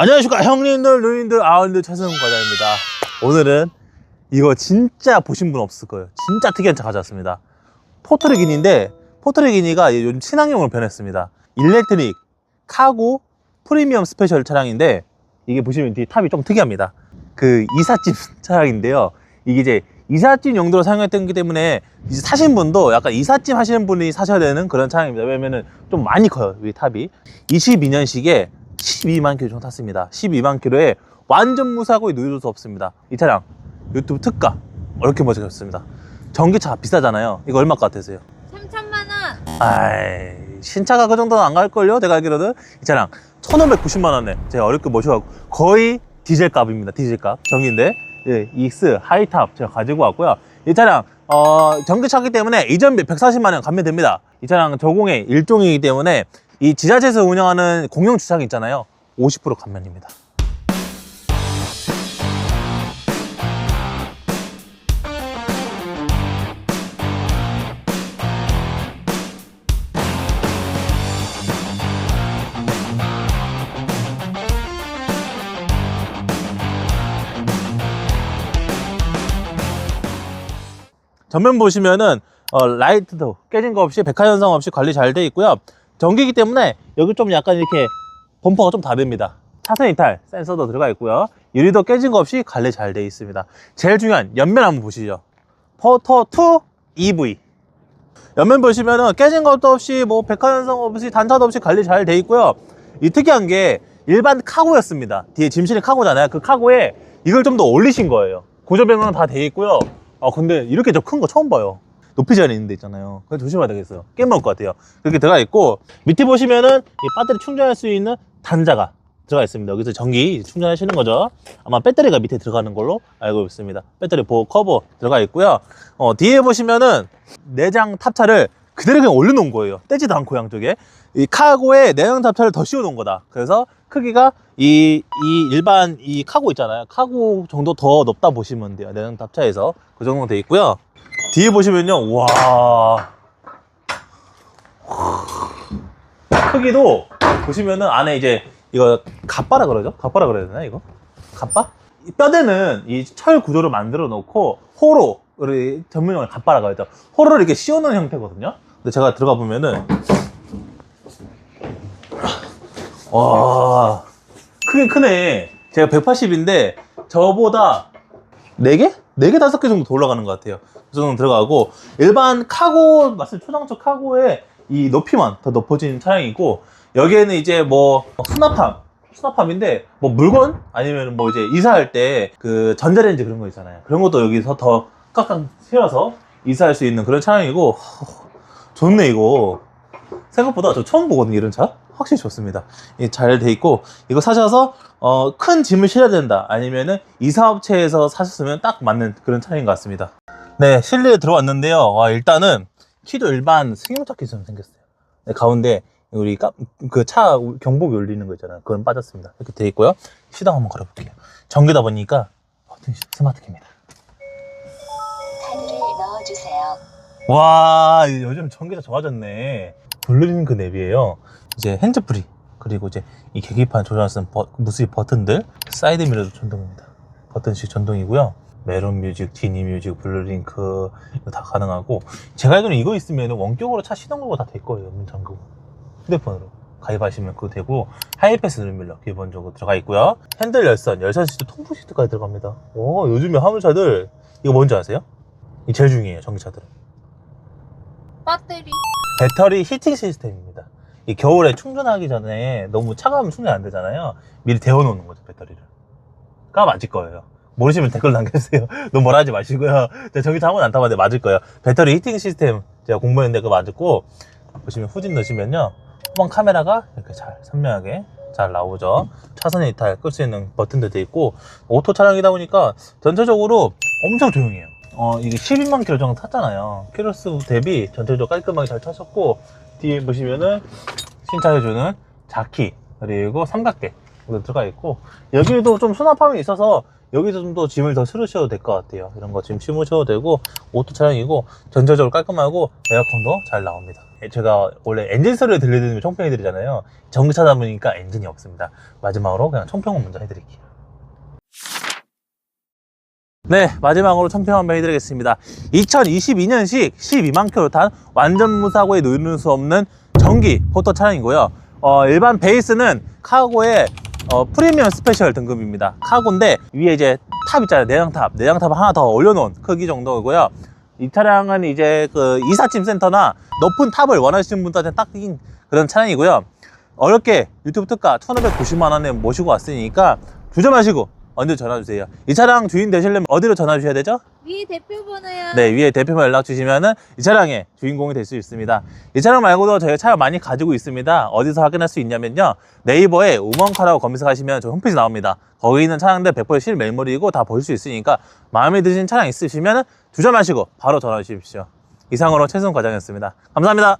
안녕하십니까. 형님들 누님들 아우님들 최승훈 과장입니다. 오늘은 이거 진짜 보신 분 없을 거예요. 진짜 특이한 차 가져왔습니다. 포트레기니인데 포트레기니가 요즘 친환경으로 변했습니다. 일렉트릭 카고 프리미엄 스페셜 차량인데 이게 보시면 뒤에 탑이 좀 특이합니다. 그 이삿짐 차량인데요. 이게 이제 이삿짐 용도로 사용했던 기 때문에 이제 사신 분도 약간 이삿짐 하시는 분이 사셔야 되는 그런 차량입니다. 왜냐면은 좀 많이 커요 이 탑이. 22년식에 12만 킬로 정도 탔습니다. 12만 킬로에 완전 무사고 누유도 없습니다. 이 차량 유튜브 특가 어렵게 모셨습니다. 전기차 비싸잖아요. 이거 얼마 같으세요? 3천만 원. 아이 신차가 그 정도는 안 갈걸요? 내가 알기로는? 이 차량 1590만 원에 제가 어렵게 모셔갖고 거의 디젤 값입니다. 디젤 값. 전기인데 예, 익스 하이탑 제가 가지고 왔고요. 이 차량 어, 전기차기 때문에 이전비 140만 원 감면됩니다. 이 차량 저공의 일종이기 때문에 이 지자체에서 운영하는 공영 주차장 있잖아요 50% 감면입니다 전면 보시면은 어, 라이트도 깨진 거 없이 백화 현상 없이 관리 잘 돼 있고요. 전기기 때문에 여기 좀 약간 이렇게 범퍼가 좀 다릅니다. 차선 이탈 센서도 들어가 있고요. 유리도 깨진 거 없이 관리 잘돼 있습니다. 제일 중요한 옆면 한번 보시죠. 포터 2 EV. 옆면 보시면은 깨진 것도 없이 뭐 백화 현상 없이 단차도 없이 관리 잘 돼 있고요. 이 특이한 게 일반 카고였습니다. 뒤에 짐 실린 카고잖아요. 그 카고에 이걸 좀 더 올리신 거예요. 고조 변경은 다 돼 있고요. 아 근데 이렇게 저 큰 거 처음 봐요. 높이 자리 있는 데 있잖아요. 그래서 조심해야 되겠어요. 깨먹을 것 같아요. 이렇게 들어가 있고 밑에 보시면은 이 배터리 충전할 수 있는 단자가 들어가 있습니다. 여기서 전기 충전하시는 거죠. 아마 배터리가 밑에 들어가는 걸로 알고 있습니다. 배터리 보호 커버 들어가 있고요. 어, 뒤에 보시면은 내장 탑차를 그대로 그냥 올려놓은 거예요. 떼지도 않고 양쪽에 이 카고에 내장 탑차를 더 씌워놓은 거다. 그래서 크기가 이, 이 일반 이 카고 있잖아요. 카고 정도 더 높다 보시면 돼요. 내장 탑차에서 그 정도 돼 있고요. 뒤에 보시면요, 와 크기도 보시면은 안에 이제 이거 갑바라 그러죠? 갑바라 그래야 되나 이거? 갑바? 이 뼈대는 이 철 구조를 만들어 놓고 호로 우리 전문용어로 갑바라고 하죠. 호로를 이렇게 씌워 놓은 형태거든요. 근데 제가 들어가 보면은 와 크긴 크네. 제가 180인데 저보다 4개? 4개, 5개 정도 더 올라가는 것 같아요. 그 정도 들어가고 일반 카고, 마스 초장처 카고의 이 높이만 더 높아진 차량이고 여기에는 이제 뭐 수납함, 수납함인데 뭐 물건 아니면 뭐 이제 이사할 때 그 전자레인지 그런 거 있잖아요. 그런 것도 여기서 더 깍깍 세워서 이사할 수 있는 그런 차량이고 허, 좋네 이거. 생각보다 저 처음 보거든요 이런 차 확실히 좋습니다 잘 돼 있고 이거 사셔서 어, 큰 짐을 실어야 된다. 아니면은 이사업체에서 사셨으면 딱 맞는 그런 차량인 것 같습니다. 네 실내에 들어왔는데요. 와, 일단은 키도 일반 승용차 키처럼 생겼어요. 네, 가운데 우리 그 차 경보기 울리는 거 있잖아요. 그건 빠졌습니다. 이렇게 돼 있고요. 시동 한번 걸어볼게요. 전기다 보니까 스마트 키입니다. 판을 넣어주세요. 와 요즘 전기가 좋아졌네. 블루링 그 랩이에요. 이제 핸즈프리 그리고 이제 이 계기판 조절할 수 있는 버, 무수히 버튼들 사이드 미러도 전동입니다. 버튼식 전동이고요. 메론 뮤직, 디니 뮤직, 블루링크 이거 다 가능하고 제가 알기로는 이거 있으면 원격으로 차 시동 걸고 다 될 거예요 문 잠그고 휴대폰으로. 가입하시면 그거 되고 하이패스 누르밀러 기본적으로 들어가 있고요. 핸들 열선, 열선 시트 통풍 시트까지 들어갑니다. 오 요즘에 화물차들 이거 뭔지 아세요? 이 제일 중요해요 전기차들은. 배터리. 배터리 히팅 시스템입니다. 이 겨울에 충전하기 전에 너무 차가우면 충전 안 되잖아요. 미리 데워놓는 거죠, 배터리를. 까 맞을 거예요. 모르시면 댓글 남겨주세요. 너무 뭐라 하지 마시고요. 제가 전기차 한 번 안 타봤는데 맞을 거예요. 배터리 히팅 시스템 제가 공부했는데 그거 맞았고, 보시면 후진 넣으시면요. 후방 카메라가 이렇게 잘 선명하게 잘 나오죠. 차선 이탈 끌 수 있는 버튼도 돼 있고, 오토 차량이다 보니까 전체적으로 엄청 조용해요. 어, 이게 12만 킬로 정도 탔잖아요. 키로수 대비 전체적으로 깔끔하게 잘 타셨고, 뒤에 보시면은 신차해주는 자키, 그리고 삼각대 도 들어가 있고, 여기도 좀 수납함이 있어서 여기서 좀 더 짐을 더 실으셔도 될 것 같아요. 이런 거 짐 심으셔도 되고, 오토 차량이고, 전체적으로 깔끔하고, 에어컨도 잘 나옵니다. 제가 원래 엔진 소리를 들려드리면 총평해드리잖아요. 전기차다 보니까 엔진이 없습니다. 마지막으로 그냥 총평을 먼저 해드릴게요. 네, 마지막으로 총평 한번 해드리겠습니다. 2022년식 12만 킬로 탄 완전 무사고에 누를 수 없는 전기 포터 차량이고요. 어, 일반 베이스는 카고의 어, 프리미엄 스페셜 등급입니다. 카고인데 위에 이제 탑 있잖아요. 내장탑. 내장탑 하나 더 올려놓은 크기 정도고요. 이 차량은 이제 그 이사짐 센터나 높은 탑을 원하시는 분들한테 딱인 그런 차량이고요. 어렵게 유튜브 특가 1,590만 원에 모시고 왔으니까 주저 마시고 언제 전화 주세요. 이 차량 주인 되시려면 어디로 전화 주셔야 되죠? 위 대표 번호요. 네, 위에 대표만 연락 주시면은 이 차량의 주인공이 될 수 있습니다. 이 차량 말고도 저희가 차량 많이 가지고 있습니다. 어디서 확인할 수 있냐면요. 네이버에 우먼카라고 검색하시면 저희 홈페이지 나옵니다. 거기 있는 차량들 100% 실매물이고 다 볼 수 있으니까 마음에 드신 차량 있으시면 주저 마시고 바로 전화 주십시오. 이상으로 최승 과장이었습니다. 감사합니다.